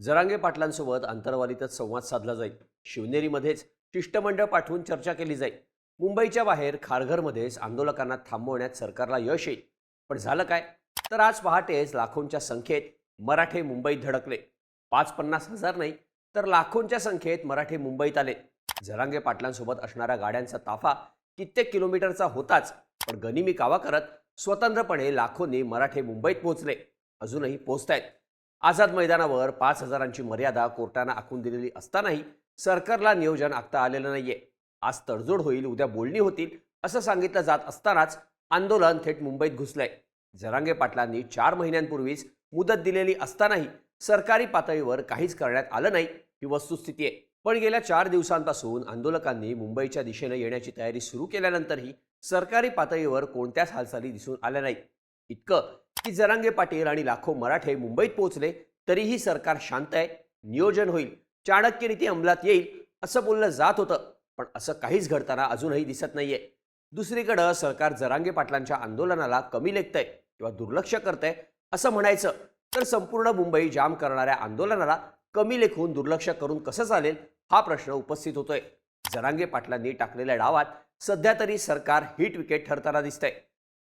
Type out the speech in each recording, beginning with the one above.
जरांगे पाटलांसोबत अंतरवालीतच संवाद साधला जाईल. शिवनेरीमध्येच शिष्टमंडळ पाठवून चर्चा केली जाईल. मुंबईच्या बाहेर खारघरमध्येच आंदोलकांना थांबवण्यात सरकारला यश येईल. पण झालं काय? तर आज पहाटेच लाखोंच्या संख्येत मराठे मुंबईत धडकले. पाच पन्नास हजार नाही तर लाखोंच्या संख्येत मराठे मुंबईत आले. जरांगे पाटलांसोबत असणाऱ्या गाड्यांचा ताफा कित्येक किलोमीटरचा होताच पण गनिमी कावा करत स्वतंत्रपणे लाखोंनी मराठे मुंबईत पोहोचले. अजूनही पोहोचतायत. आझाद मैदानावर पाच हजारांची मर्यादा कोर्टानं आखून दिलेली असतानाही सरकारला नियोजन आखता आलेलं नाहीये. आज तडजोड होईल उद्या बोलणी होतील असं सांगितलं जात असतानाच आंदोलन थेट मुंबईत घुसलंय. जरांगे पाटलांनी चार महिन्यांपूर्वीच मुदत दिलेली असतानाही सरकारी पातळीवर काहीच करण्यात आलं नाही ही वस्तुस्थिती आहे. पण गेल्या चार दिवसांपासून आंदोलकांनी मुंबईच्या दिशेनं येण्याची तयारी सुरू केल्यानंतरही सरकारी पातळीवर कोणत्याच हालचाली दिसून आल्या नाही इतकं की जरांगे पाटील आणि लाखो मराठे मुंबईत पोहोचले तरीही सरकार शांत आहे नियोजन होईल चाणक्य नीती अंमलात येईल असं बोललं जात होतं पण असं काहीच घडताना अजूनही दिसत नाहीये. दुसरीकडं सरकार जरांगे पाटलांच्या आंदोलनाला कमी लेखतंय किंवा दुर्लक्ष करतंय असं म्हणायचं तर संपूर्ण मुंबई जाम करणाऱ्या आंदोलनाला कमी लेखून दुर्लक्ष करून कसं चालेल हा प्रश्न उपस्थित होतोय. जरांगे पाटलांनी टाकलेल्या डावात सध्या तरी सरकार हिट विकेट ठरताना दिसतंय.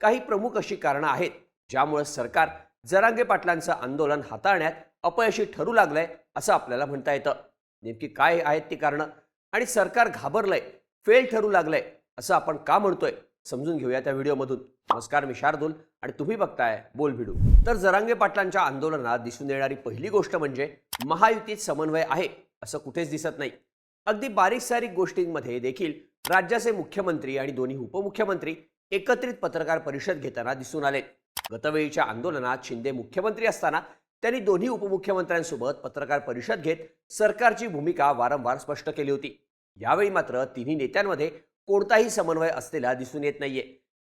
काही प्रमुख अशी कारणं आहेत ज्यामुळे सरकार जरांगे पाटलांचं आंदोलन हाताळण्यात अपयशी ठरू लागलंय असं आपल्याला म्हणता येतं. नेमकी काय आहेत ती कारणं? आणि सरकार घाबरलंय फेल ठरू लागलंय असं आपण का म्हणतोय? समजून घेऊया त्या व्हिडिओमधून. नमस्कार मी शार्दूल आणि तुम्ही बघताय बोल भिडू तर जरांगे पाटलांच्या आंदोलनात दिसून येणारी पहिली गोष्ट म्हणजे महायुतीत समन्वय आहे असं कुठेच दिसत नाही. अगदी बारीक सारीक गोष्टींमध्ये देखील राज्याचे मुख्यमंत्री आणि दोन्ही उपमुख्यमंत्री एकत्रित पत्रकार परिषद घेताना दिसून आले गतवेळीच्या आंदोलनात शिंदे मुख्यमंत्री असताना त्यांनी दोन्ही उपमुख्यमंत्र्यांसोबत पत्रकार परिषद घेत सरकारची भूमिका वारंवार स्पष्ट केली होती. यावेळी मात्र तिन्ही नेत्यांमध्ये कोणताही समन्वय असलेला दिसून येत नाहीये.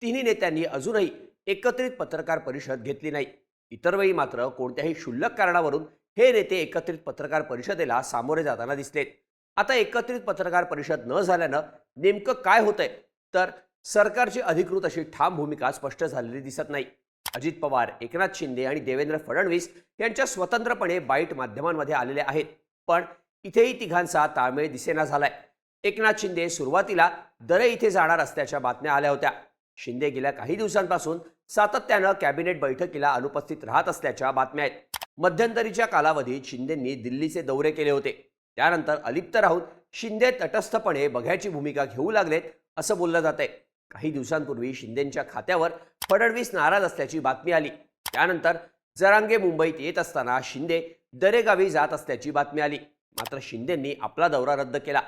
तिन्ही नेत्यांनी अजूनही एकत्रित पत्रकार परिषद घेतली नाही. इतर वेळी मात्र कोणत्याही क्षुल्लक कारणावरून हे नेते एकत्रित पत्रकार परिषदेला सामोरे जाताना दिसलेत. आता एकत्रित पत्रकार परिषद न झाल्यानं नेमकं काय होतंय? तर सरकारची अधिकृत अशी ठाम भूमिका स्पष्ट झालेली दिसत नाही. अजित पवार एकनाथ शिंदे आणि देवेंद्र फडणवीस यांच्या स्वतंत्रपणे बाईट माध्यमांमध्ये आलेले आहेत. पण इथेही तिघांचा ताळमेळ दिसेना झालाय. एकनाथ शिंदे सुरुवातीला दरे इथे जाणार असल्याच्या बातम्या आल्या होत्या. शिंदे गेल्या काही दिवसांपासून सातत्यानं कॅबिनेट बैठकीला अनुपस्थित राहत असल्याच्या बातम्या आहेत. मध्यंतरीच्या कालावधीत शिंदेंनी दिल्लीचे दौरे केले होते. त्यानंतर अलिप्त राहून शिंदे तटस्थपणे बघ्याची भूमिका घेऊ लागलेत असं बोललं जात आहे काही दिवसांपूर्वी शिंदेंच्या खात्यावर फडणवीस नाराज असल्याची बातमी आली. त्यानंतर जरांगे मुंबईत येत असताना शिंदे दरेगावी जात असल्याची बातमी आली. मात्र शिंदेंनी आपला दौरा रद्द केला.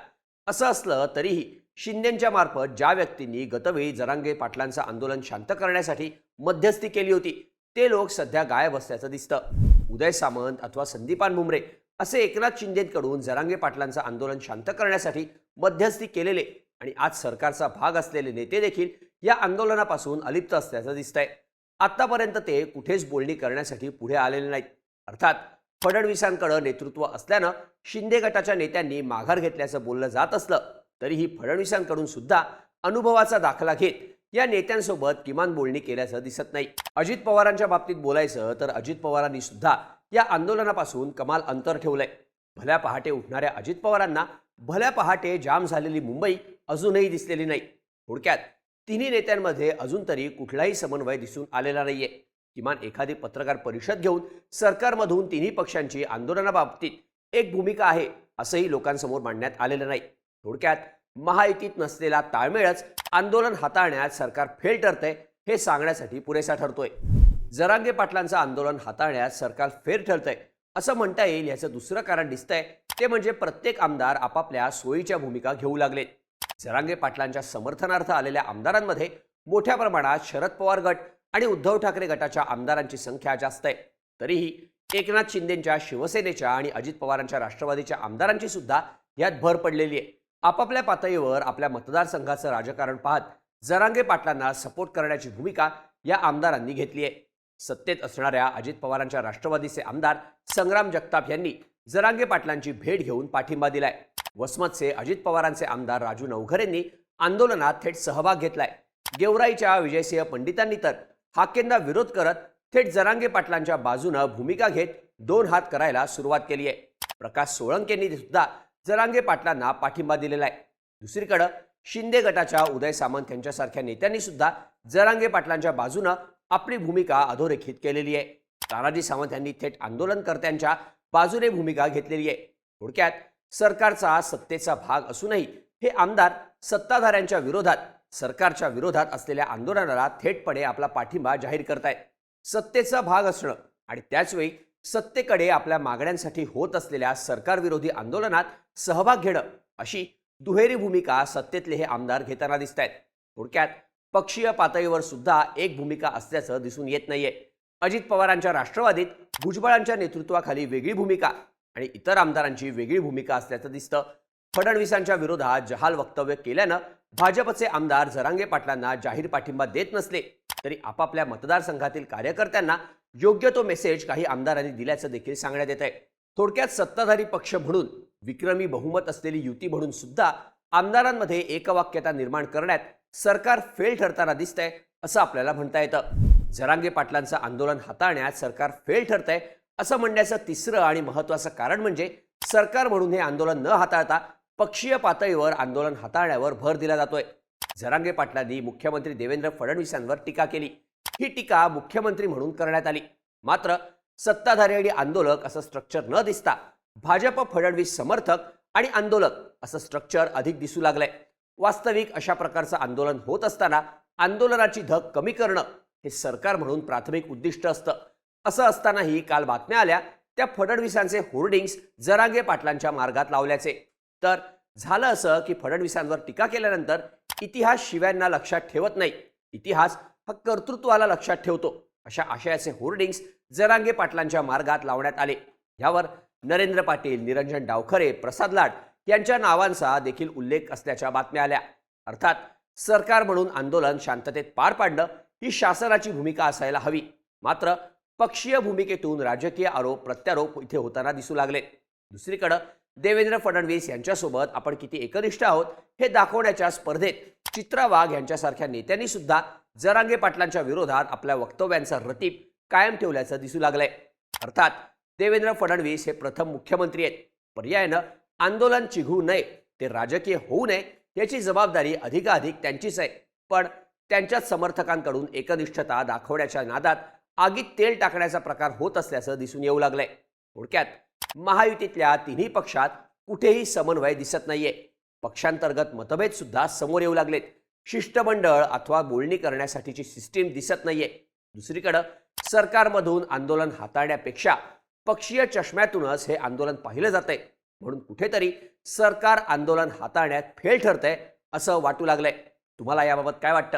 असं असलं तरीही शिंदेच्या मार्फत ज्या व्यक्तींनी गतवेळी जरांगे पाटलांचं आंदोलन शांत करण्यासाठी मध्यस्थी केली होती ते लोक सध्या गायब असल्याचं दिसतं. उदय सामंत अथवा संदीपान मुंबरे असे एकनाथ शिंदेकडून जरांगे पाटलांचं आंदोलन शांत करण्यासाठी मध्यस्थी केलेले आणि आज सरकारचा भाग असलेले नेते देखील या आंदोलनापासून अलिप्त असल्याचं दिसतंय. आत्तापर्यंत ते कुठेच बोलणी करण्यासाठी पुढे आलेले नाहीत. अर्थात फडणवीसांकडे नेतृत्व असल्यानं शिंदे गटाच्या नेत्यांनी माघार घेतल्याचं बोललं जात असलं तरीही फडणवीसांकडून सुद्धा अनुभवाचा दाखला घेत या नेत्यांसोबत किमान बोलणी केल्याचं दिसत नाही. अजित पवारांच्या बाबतीत बोलायचं तर अजित पवारांनी सुद्धा या आंदोलनापासून कमाल अंतर ठेवलंय. भल्या पहाटे उठणाऱ्या अजित पवारांना भल्या पहाटे जाम झालेली मुंबई अजूनही दिसलेली नाही. थोडक्यात तिन्ही नेत्यांमध्ये अजून तरी कुठलाही समन्वय दिसून आलेला नाहीये. किमान एखादी पत्रकार परिषद घेऊन सरकारमधून तिन्ही पक्षांची आंदोलनाबाबतीत एक भूमिका आहे असंही लोकांसमोर मांडण्यात आलेलं नाही. थोडक्यात महायुतीत नसलेला ताळमेळच आंदोलन हाताळण्यात सरकार फेल ठरतंय हे सांगण्यासाठी पुरेसा ठरतोय. जरांगे पाटलांचं आंदोलन हाताळण्यात सरकार फेर ठरतंय असं म्हणता येईल याचं दुसरं कारण दिसतंय ते म्हणजे प्रत्येक आमदार आपापल्या सोयीच्या भूमिका घेऊ लागलेत. जरांगे पाटलांच्या समर्थनार्थ आलेल्या आमदारांमध्ये मोठ्या प्रमाणात शरद पवार गट आणि उद्धव ठाकरे गटाच्या आमदारांची संख्या जास्त आहे. तरीही एकनाथ शिंदेच्या शिवसेनेच्या आणि अजित पवारांच्या राष्ट्रवादीच्या आमदारांची सुद्धा यात भर पडलेली आहे. आपापल्या पातळीवर आपल्या मतदारसंघाचं राजकारण पाहत जरांगे पाटलांना सपोर्ट करण्याची भूमिका या आमदारांनी घेतली आहे. सत्तेत असणाऱ्या अजित पवारांच्या राष्ट्रवादीचे आमदार संग्राम जगताप यांनी जरांगे पाटलांची भेट घेऊन पाठिंबा दिलाय. वसमतचे अजित पवारांचे आमदार राजू नवघरेंनी आंदोलनात थेट सहभाग घेतलाय. गेवराईच्या विजयसिंह पंडितांनी तर हाकेंना विरोध करत थेट जरांगे पाटलांच्या बाजूनं भूमिका घेत दोन हात करायला सुरुवात केली आहे प्रकाश सोळंकेंनी सुद्धा जरांगे पाटलांना पाठिंबा दिलेला आहे दुसरीकडं शिंदे गटाच्या उदय सामंत यांच्यासारख्या नेत्यांनी सुद्धा जरांगे पाटलांच्या बाजूनं आपली भूमिका अधोरेखित केलेली आहे तानाजी सावंत यांनी थेट आंदोलनकर्त्यांच्या बाजूने भूमिका घेतलेली आहे. थोडक्यात सरकारचा सत्तेचा भाग असूनही हे आमदार सत्ताधाऱ्यांच्या विरोधात सरकारच्या विरोधात असलेल्या आंदोलनाला थेटपणे आपला पाठिंबा जाहीर करतायत. सत्तेचा भाग असणं आणि त्याचवेळी सत्तेकडे आपल्या मागण्यांसाठी होत असलेल्या सरकारविरोधी आंदोलनात सहभाग घेणं अशी दुहेरी भूमिका सत्तेतले हे आमदार घेताना दिसत आहेत थोडक्यात पक्षीय पातळीवर सुद्धा एक भूमिका असल्याचं दिसून येत नाहीये. अजित पवारांच्या राष्ट्रवादीत भुजबळांच्या नेतृत्वाखाली वेगळी भूमिका आणि इतर आमदारांची वेगळी भूमिका असल्याचं दिसतं. फडणवीसांच्या विरोधात जहाल वक्तव्य केल्यानं भाजपचे आमदार जरांगे पाटलांना जाहीर पाठिंबा देत नसले तरी आपापल्या मतदारसंघातील कार्यकर्त्यांना योग्य तो मेसेज काही आमदारांनी दिल्याचं देखील सांगण्यात येत आहे थोडक्यात सत्ताधारी पक्ष म्हणून विक्रमी बहुमत असलेली युती म्हणून सुद्धा आमदारांमध्ये एकवाक्यता निर्माण करण्यात सरकार फेल ठरताना दिसतंय असं आपल्याला म्हणता येतं. जरांगे पाटलांचं आंदोलन हाताळण्यात सरकार फेल ठरतंय असं म्हणण्याचं तिसरं आणि महत्त्वाचं कारण म्हणजे सरकार म्हणून हे आंदोलन न हाताळता पक्षीय पातळीवर आंदोलन हाताळण्यावर भर दिला जातोय. जरांगे पाटलांनी मुख्यमंत्री देवेंद्र फडणवीसांवर टीका केली. ही टीका मुख्यमंत्री म्हणून करण्यात आली. मात्र सत्ताधारी आणि आंदोलक असं स्ट्रक्चर न दिसता भाजप फडणवीस समर्थक आणि आंदोलक असं स्ट्रक्चर अधिक दिसू लागलंय. वास्तविक अशा प्रकारचं आंदोलन होत असताना आंदोलनाची धग कमी करणं हे सरकार म्हणून प्राथमिक उद्दिष्ट असतं. असं असतानाही काल बातम्या आल्या त्या फडणवीसांचे होर्डिंग्स जरांगे पाटलांच्या मार्गात लावल्याचे. तर झालं असं की फडणवीसांवर टीका केल्यानंतर इतिहास शिव्यांना लक्षात ठेवत नाही. इतिहास हा कर्तृत्वाला लक्षात ठेवतो. अशा आशयाचे होर्डिंग्स जरांगे पाटलांच्या मार्गात लावण्यात आले. यावर नरेंद्र पाटील निरंजन डावखरे प्रसाद लाड यांच्या नावांचा देखील उल्लेख असल्याच्या बातम्या आल्या. अर्थात सरकार म्हणून आंदोलन शांततेत पार पाडणं ही शासनाची भूमिका असायला हवी. मात्र पक्षीय भूमिकेतून राजकीय आरोप प्रत्यारोप इथे होताना दिसू लागले. दुसरीकडं देवेंद्र फडणवीस यांच्यासोबत आपण किती एकनिष्ठ आहोत हे दाखवण्याच्या स्पर्धेत चित्रा वाघ यांच्यासारख्या नेत्यांनी सुद्धा जरांगे पाटलांच्या विरोधात आपल्या वक्तव्यांचा रतीप कायम ठेवल्याचं दिसू लागलंय. अर्थात देवेंद्र फडणवीस हे प्रथम मुख्यमंत्री आहेत. पर्यायानं आंदोलन चिघू नये ते राजकीय होऊ नये याची जबाबदारी अधिकाधिक त्यांचीच आहे. पण त्यांच्याच समर्थकांकडून एकनिष्ठता दाखवण्याच्या नादात आगीत तेल टाकण्याचा प्रकार होत असल्याचं दिसून येऊ लागलंय. थोडक्यात महायुतीतल्या तिन्ही पक्षात कुठेही समन्वय दिसत नाहीये. पक्षांतर्गत मतभेद सुद्धा समोर येऊ लागलेत. शिष्टमंडळ अथवा बोलणी करण्यासाठीची सिस्टीम दिसत नाहीये. दुसरीकडं सरकारमधून आंदोलन हाताळण्यापेक्षा पक्षीय चष्म्यातूनच हे आंदोलन पाहिलं जातंय. म्हणून कुठेतरी सरकार आंदोलन हाताळण्यात फेल ठरतंय असं वाटू लागलंय. तुम्हाला याबाबत काय वाटतं?